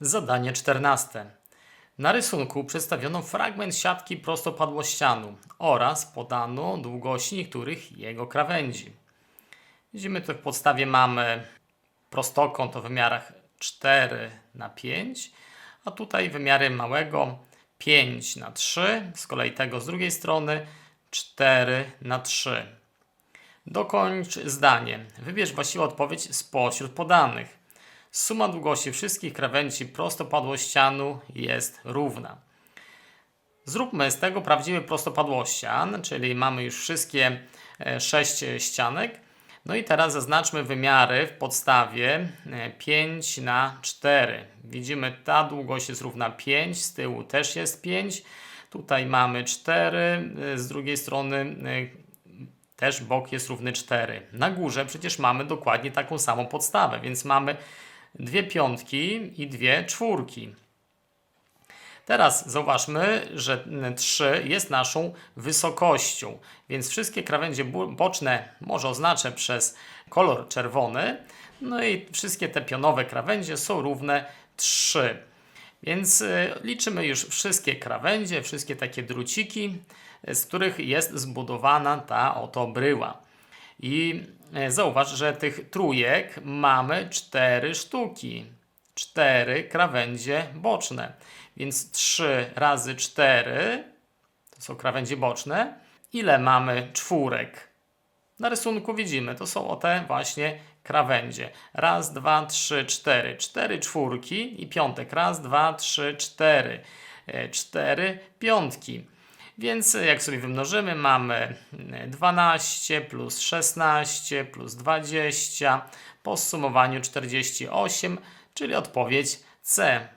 Zadanie 14. Na rysunku przedstawiono fragment siatki prostopadłościanu oraz podano długość niektórych jego krawędzi. Widzimy tu w podstawie mamy prostokąt o wymiarach 4 na 5, a tutaj wymiary małego 5 na 3, z kolei tego z drugiej strony 4 na 3. Dokończ zdanie. Wybierz właściwą odpowiedź spośród podanych. Suma długości wszystkich krawędzi prostopadłościanu jest równa. Zróbmy z tego prawdziwy prostopadłościan, czyli mamy już wszystkie e, sześć ścianek. No i teraz zaznaczmy wymiary w podstawie e, 5 na 4. Widzimy, ta długość jest równa 5, z tyłu też jest 5. Tutaj mamy 4, e, z drugiej strony e, też bok jest równy 4. Na górze przecież mamy dokładnie taką samą podstawę, więc mamy dwie piątki i dwie czwórki. Teraz zauważmy, że 3 jest naszą wysokością, więc wszystkie krawędzie boczne może oznaczę przez kolor czerwony, no i wszystkie te pionowe krawędzie są równe 3. Więc y, liczymy już wszystkie krawędzie, wszystkie takie druciki, z których jest zbudowana ta oto bryła. I e, zauważ, że tych trójek mamy cztery sztuki. Cztery krawędzie boczne. Więc 3 razy 4 to są krawędzie boczne. Ile mamy czwórek? Na rysunku widzimy, to są o te właśnie krawędzie. Raz, dwa, trzy, cztery. Cztery czwórki i piątek. Raz, dwa, trzy, cztery. E, Cztery piątki. Więc jak sobie wymnożymy, mamy e, 12 plus 16 plus 20 po zsumowaniu 48, czyli odpowiedź C.